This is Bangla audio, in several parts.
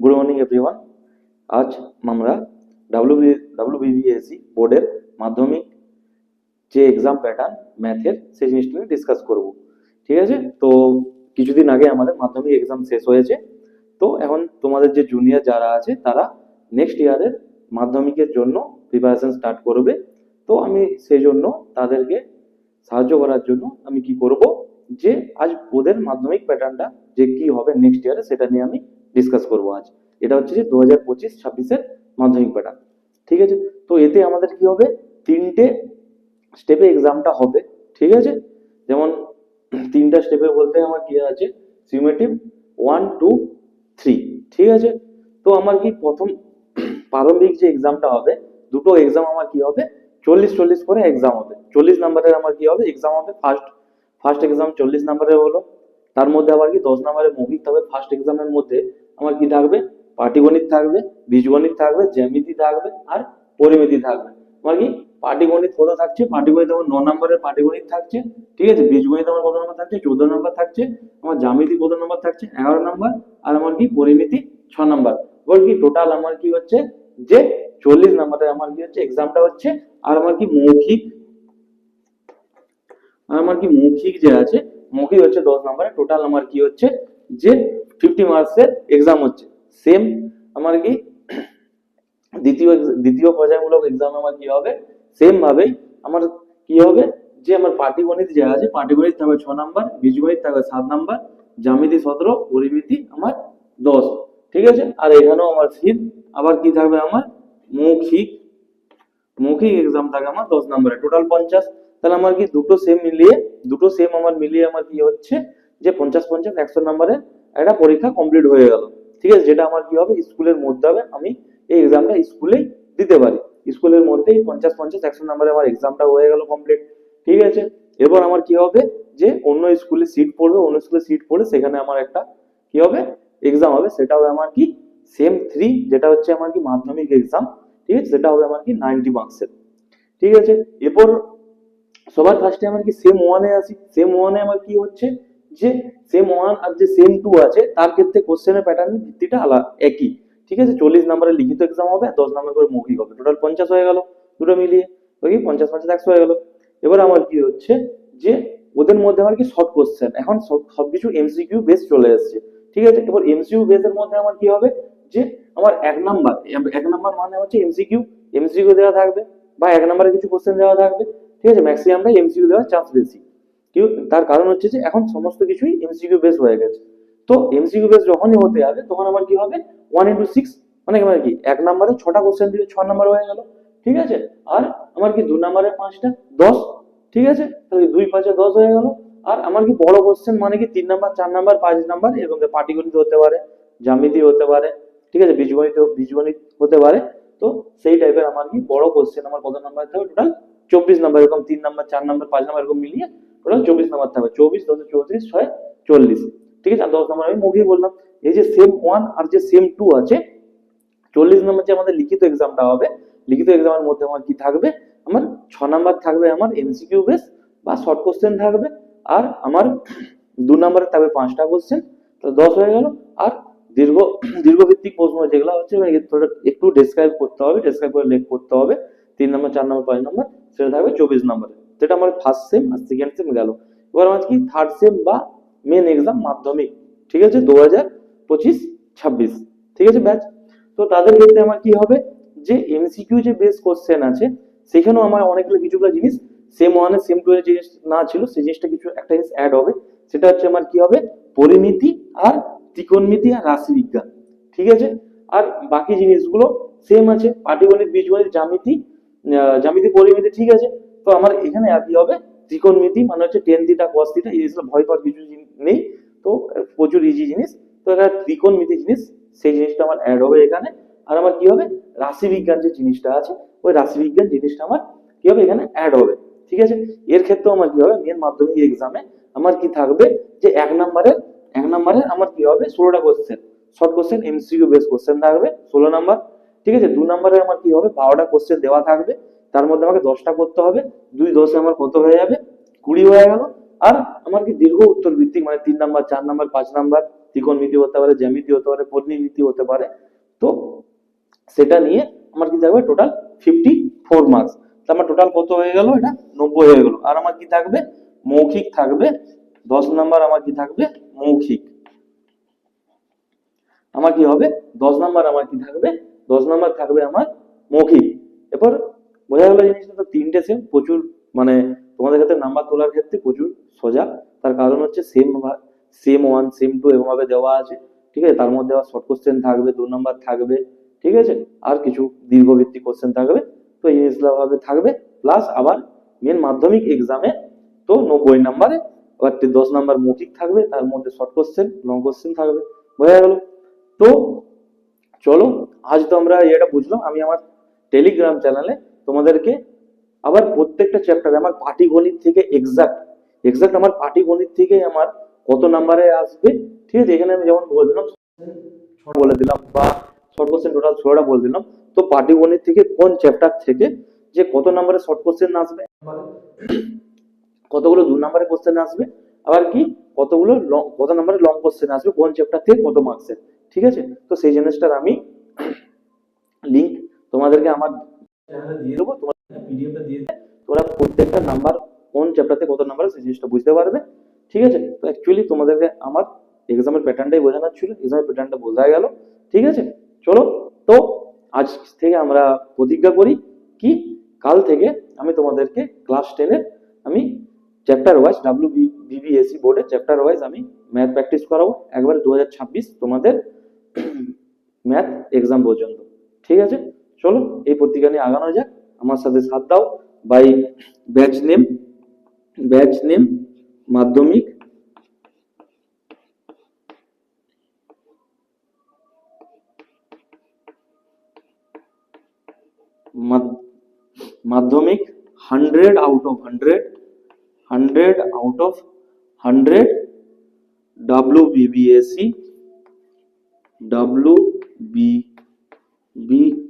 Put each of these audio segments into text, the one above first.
গুড মর্নিং এভরিওয়ান আজ আমরা ডাব্লিউ ডাব্লিউবিবিএসসি বোর্ডের মাধ্যমিক যে এক্সাম প্যাটার্ন ম্যাথের সেই জিনিসটা নিয়ে ডিসকাস করব। ঠিক আছে? তো কিছুদিন আগে আমাদের মাধ্যমিক এক্সাম শেষ হয়েছে। তো এখন তোমাদের যে জুনিয়র যারা আছে, তারা নেক্সট ইয়ারের মাধ্যমিকের জন্য প্রিপারেশন স্টার্ট করবে। তো আমি সেই জন্য তাদেরকে সাহায্য করার জন্য আমি কি করব? যে আজ ওদের মাধ্যমিক প্যাটার্নটা যে কি হবে নেক্সট ইয়ারে সেটা নিয়ে আমি ডিসকাস করব আজ। এটা হচ্ছে যে দু হাজার পঁচিশ ছাব্বিশের মাধ্যমিক প্যাটার্ন ঠিক আছে? তো এতে আমাদের কি হবে? তিনটে স্টেপে এক্সামটা হবে। ঠিক আছে? যেমন তিনটা স্টেপে বলতে আমার কি আছে? সিউমেটিভ ওয়ান টু থ্রি ঠিক আছে? তো আমার কি প্রথম প্রারম্ভিক যে এক্সামটা হবে, দুটো এক্সাম আমার কি হবে? চল্লিশ চল্লিশ করে এক্সাম হবে। চল্লিশ নাম্বারের আমার কি হবে? এক্সাম হবে ফার্স্ট ফার্স্ট এক্সাম চল্লিশ নাম্বারের হলো। তার মধ্যে আবার কি দশ নাম্বারের মৌখিক থাকবে ফার্স্ট এক্সামের মধ্যে আমার কি থাকবে? পাটিগণিত থাকবে বীজগণিত থাকবে, জ্যামিতি থাকবে আর পরিমিতি থাকবে। আমার কি? পাটিগণিত কত থাকছে? পাটিগণিত আমার ন নম্বরের পাটিগণিত থাকছে, ঠিক আছে? বীজগণিত আমার কত নম্বর থাকছে? চোদ্দ নম্বর থাকছে আমার জ্যামিতি কত নম্বর থাকছে? এগারো নম্বর, আর আমার কি? পরিমিতি ছ নম্বর। এবার কি? টোটাল আমার কি হচ্ছে? যে চল্লিশ নম্বরের আমার কি হচ্ছে? এক্সামটা হচ্ছে, আর আমার কি মৌখিক, আর আমার কি মৌখিক যে আছে, মৌখিক হচ্ছে দশ নম্বরে টোটাল আমার কি হচ্ছে? যে ফিফটি মার্কসের এক্সাম হচ্ছে। সেম আমার কি দ্বিতীয় দ্বিতীয় পর্যায়মূলক এক্সাম আমার কি হবে? সেম ভাবেই আমার কি হবে? যে আমার পাটিগণিত যে আছে পাটিগণিত থাকবে ছ নাম্বার বীজগণিত থাকবে সাত নাম্বার, জ্যামিতি সতেরো, পরিমিতি আমার দশ। ঠিক আছে? আর এখানেও আমার ফির আবার কি থাকবে আমার? মৌখিক। মৌখিক এক্সাম থাকে আমার দশ নম্বরে। টোটাল পঞ্চাশ। তাহলে আমার কি দুটো সেম মিলিয়ে, দুটো সেম আমার মিলিয়ে আমার কি হচ্ছে? যে পঞ্চাশ পঞ্চাশ, একশো নম্বরে একটা পরীক্ষা কমপ্লিট হয়ে গেল। ঠিক আছে? যেটা আমার কি হবে? স্কুলের মধ্যে হবে। আমি এই এক্সামটা স্কুলেই দিতে পারি। স্কুলের মধ্যেই পঞ্চাশ পঞ্চাশ, একশো নম্বরে আমার এক্সামটা হয়ে গেল কমপ্লিট ঠিক আছে? এরপর আমার কি হবে? যে অন্য স্কুলে সিট পড়বে, অন্য স্কুলে সিট পড়ে সেখানে আমার একটা কি হবে? এক্সাম হবে। সেটা হবে আমার কি? সেম থ্রি যেটা হচ্ছে আমার কি মাধ্যমিক এক্সাম ঠিক আছে? সেটা হবে আমার কি নাইনটি মার্কসের ঠিক আছে? এরপর সবার ফার্স্টে আমার কি সেম ওয়ানে আসি সেম ওয়ানে আমার কি হচ্ছে? যে সেম ওয়ান আর যে সেম টু আছে, তার ক্ষেত্রে কোশ্চেনের প্যাটার্নের ভিত্তিটা আলাদা একই। ঠিক আছে? চল্লিশ নম্বরের লিখিত এক্সাম হবে আর দশ নম্বর করে মৌখিক হবে। টোটাল পঞ্চাশ হয়ে গেল। দুটো মিলিয়ে, ওই পঞ্চাশ পঞ্চাশ একশো হয়ে গেল। এবার আমার কি হচ্ছে যে, ওদের মধ্যে আমার কি শর্ট কোশ্চেন এখন সব, সবকিছু এমসিকিউ বেস চলে এসেছে। ঠিক আছে? এবার এমসিকিউ বেসের মধ্যে আমার কি হবে যে, আমার এক নাম্বার এক নাম্বার মানে হচ্ছে এমসিকিউ এমসিকিউ দেওয়া থাকবে বা এক নম্বরে কিছু কোশ্চেন দেওয়া থাকবে। ঠিক আছে? ম্যাক্সিমামটা এমসিকিউ দেওয়ার চান্স বেশি। কেউ, তার কারণ হচ্ছে যে এখন সমস্ত কিছুই এমসিকিউ বেস হয়ে গেছে। তো এমসিকিউ বেস যখনই হতে যাবে, তখন আমার কি হবে? ওয়ান ইন্টু সিক্স মানে কি মানে কি, এক নম্বরে ছটা কোশ্চেন দিলে ছ নম্বর হয়ে গেল, ঠিক আছে? আর আমার কি দু নম্বরে পাঁচটা? দশ, ঠিক আছে? তাহলে দুই পাঁচে দশ হয়ে গেল। আর আমার কি বড় কোশ্চেন মানে কি, তিন নাম্বার, চার নাম্বার, পাঁচ নাম্বার, এরকম পাটিগণিত হতে পারে, জ্যামিতি হতে পারে, ঠিক আছে? বীজগণিত বীজগণিত হতে পারে। তো সেই টাইপের আমার কি বড় কোশ্চেন আমার কত নাম্বার থাকবে টোটাল চব্বিশ নাম্বার, এরকম তিন নাম্বার, চার নাম্বার, পাঁচ নাম্বার, এরকম মিলিয়ে টোটাল চব্বিশ নাম্বার থাকবে। চব্বিশ, দশে, চৌত্রিশ, ছয়, চল্লিশ। ঠিক আছে? আর দশ নাম্বার আমি মুখেই বললাম। এই যে সেম ওয়ান আর যে সেম টু আছে, চল্লিশ নম্বর যে আমাদের লিখিত এক্সামটা হবে, লিখিত এক্সামের মধ্যে আমার কি থাকবে? আমার ছ নাম্বার থাকবে আমার এমসিকিউ বেস বা শর্ট কোশ্চেন থাকবে। আর আমার দু নম্বরে থাকবে পাঁচটা কোশ্চেন তাহলে দশ হয়ে গেল। আর দীর্ঘ, দীর্ঘভিত্তিক প্রশ্ন যেগুলো হচ্ছে একটু ডেসক্রাইব করতে হবে ডেসক্রাইব করে লেখ করতে হবে। তিন নম্বর, চার নম্বর, পাঁচ নম্বর, সেটা থাকবে চব্বিশ নম্বরে। যেটা আমার ফার্স্ট সেম আর সেকেন্ড সেম গেল। এবার আমার কি থার্ড সেম বা মেন এক্সাম মাধ্যমিক, ঠিক আছে? দু হাজার পঁচিশ, ছাব্বিশ, ঠিক আছে ব্যাচ তো তাদের ক্ষেত্রে আমার কি হবে? যে এমসিকিউ যে বেস কোশ্চেন আছে, সেখানেও আমার অনেকগুলো কিছুগুলো জিনিস সেম ওয়ানে সেম টু এর জিনিস না ছিল, সেই জিনিসটা কিছু একটা জিনিস অ্যাড হবে। সেটা হচ্ছে আমার কি হবে? পরিমিতি আর ত্রিকোণমিতি আর রাশি বিজ্ঞান ঠিক আছে? আর বাকি জিনিসগুলো সেম আছে, পাটিগণিত, বীজগণিত, জ্যামিতি জ্যামিতি, পরিমিতি, ঠিক আছে? তো আমার এখানে কি হবে ত্রিকোণমিতি মানে হচ্ছে টেন দিটা কস দিটা এই জিনিসগুলো ভয় পাওয়ার কিছু নেই। তো প্রচুর ইজি জিনিস। তো এখানে ত্রিকোণমিতি জিনিস, সেই জিনিসটা আমার অ্যাড হবে এখানে। আর আমার কি হবে? রাশি বিজ্ঞান যে জিনিসটা আছে, ওই রাশি বিজ্ঞান জিনিসটা আমার কি হবে? এখানে অ্যাড হবে। ঠিক আছে? এর ক্ষেত্রেও আমার কি হবে? মেন মাধ্যমিক এক্সামে আমার কি থাকবে? যে এক নম্বরের, এক নম্বরে আমার কি হবে? ষোলোটা question short question MCQ base question থাকবে, ষোলো নাম্বার। ঠিক আছে? দু নম্বরে আমার কি হবে? বারোটা কোশ্চেন দেওয়া থাকবে। তার মধ্যে আমাকে দশটা করতে হবে, দুই দশে আমার কত হয়ে যাবে? কুড়ি হয়ে গেল। আর আমার কি দীর্ঘ উত্তর ভিত্তিক মানে তিন নাম্বার, চার নাম্বার, পাঁচ নাম্বার, ত্রিকোণমিতি হতে পারে, জ্যামিতি হতে পারে পরিমিতি হতে পারে। তো সেটা নিয়ে আমার কি থাকবে টোটাল ফিফটি ফোর মার্কস আমার টোটাল কত হয়ে গেল? এটা নব্বই হয়ে গেল। আর আমার কি থাকবে? মৌখিক থাকবে। দশ নাম্বার আমার কি থাকবে? মৌখিক। আমার কি হবে? দশ নাম্বার আমার কি থাকবে? দশ নাম্বার থাকবে আমার মৌখিক। এরপর বোঝা গেল জিনিসটা তো তিনটে সেম প্রচুর মানে তোমাদের ক্ষেত্রে নাম্বার তোলার ক্ষেত্রে প্রচুর সোজা। তার কারণ হচ্ছে sem sem one sem two এভাবে দেওয়া আছে। ঠিক আছে? তার মধ্যে আবার শর্ট কোশ্চেন থাকবে, দু নম্বর থাকবে। ঠিক আছে? আর কিছু দীর্ঘভিত্তিক কোশ্চেন থাকবে। তো এই জিনিসগুলো ভাবে থাকবে। প্লাস আবার মেন মাধ্যমিক এক্সামে তো নব্বই নাম্বারে আবার দশ নাম্বার মৌখিক থাকবে। তার মধ্যে শর্ট কোশ্চেন লং কোশ্চেন থাকবে। বোঝা গেল? তো চলো, আজ তো আমরা এটা বুঝলাম। আমি আমার টেলিগ্রাম চ্যানেলে তোমাদেরকে আবার প্রত্যেকটা চ্যাপ্টারে আমার পাটিগণিত থেকে এক্সাক্ট এক্সাক্ট আমার পাটি পাটিগণিত থেকে আমার কত নাম্বারে আসবে, ঠিক আছে? এখানে আমি যেমন বলে দিলাম বলে দিলাম বা শর্ট কোশ্চেন টোটাল ষোলোটা বলে দিলাম। তো পাটিগণিত থেকে কোন চ্যাপ্টার থেকে যে কত নাম্বারে শর্ট কোশ্চেন আসবে, কতগুলো দু নাম্বারে কোশ্চেন আসবে, আবার কি কতগুলো long- কত নাম্বারে লং কোশ্চেন আসবে, কোন চ্যাপ্টার থেকে কত মার্কসের ঠিক আছে? তো সেই জিনিসটার আমি লিঙ্ক তোমাদেরকে আমার দিয়ে দেবো, তোমার প্রত্যেকটা নাম্বার কোন কত নাম্বার সেই জিনিসটা বুঝতে পারবে। ঠিক আছে? তো অ্যাকচুয়ালি তোমাদেরকে আমার এক্সামের প্যাটার্নটাই বোঝানোর ছিল প্যাটার্নটা ঠিক আছে? চলো, তো আজ থেকে আমরা প্রতিজ্ঞা করি কি? কাল থেকে আমি তোমাদেরকে ক্লাস টেনের আমি চ্যাপ্টার ওয়াইজ ডাব্লিউ বিবিএসসি বোর্ডে চ্যাপ্টার ওয়াইজ আমি ম্যাথ প্র্যাকটিস করাবো। একবারে দু তোমাদের ম্যাথ এক্সাম পর্যন্ত। ঠিক আছে? চলো, এই প্রতিজ্ঞা নিয়ে আগানো যাক। আমার সাথে সাথ দাও। By batch name batch name মাধ্যমিক। মাধ- মাধ্যমিক hundred out of hundred hundred out of hundred W BBSC W B B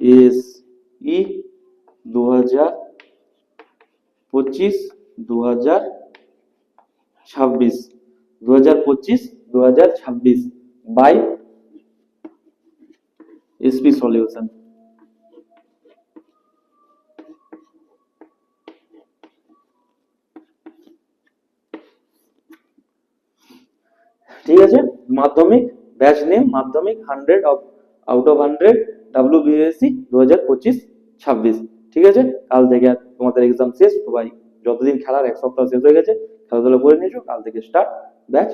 S E দু হাজার পঁচিশ দু হাজার ছাব্বিশ। দু হাজার পঁচিশ দু হাজার ছাব্বিশ বাই এসপি সলিউশন ঠিক আছে? মাধ্যমিক ব্যাচ নেম মাধ্যমিক hundred of out of hundred W BSC দু হাজার পঁচিশ ছাব্বিশ। ঠিক আছে? কাল থেকে আর তোমাদের এক্সাম শেষ, সবাই যতদিন খেলার এক সপ্তাহ শেষ হয়ে গেছে, খেলাধুলা করে নিয়েছো, কাল থেকে স্টার্ট ব্যাচ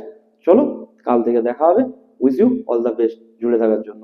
চলো, কাল থেকে দেখা হবে। With you all the best জুড়ে থাকার জন্য।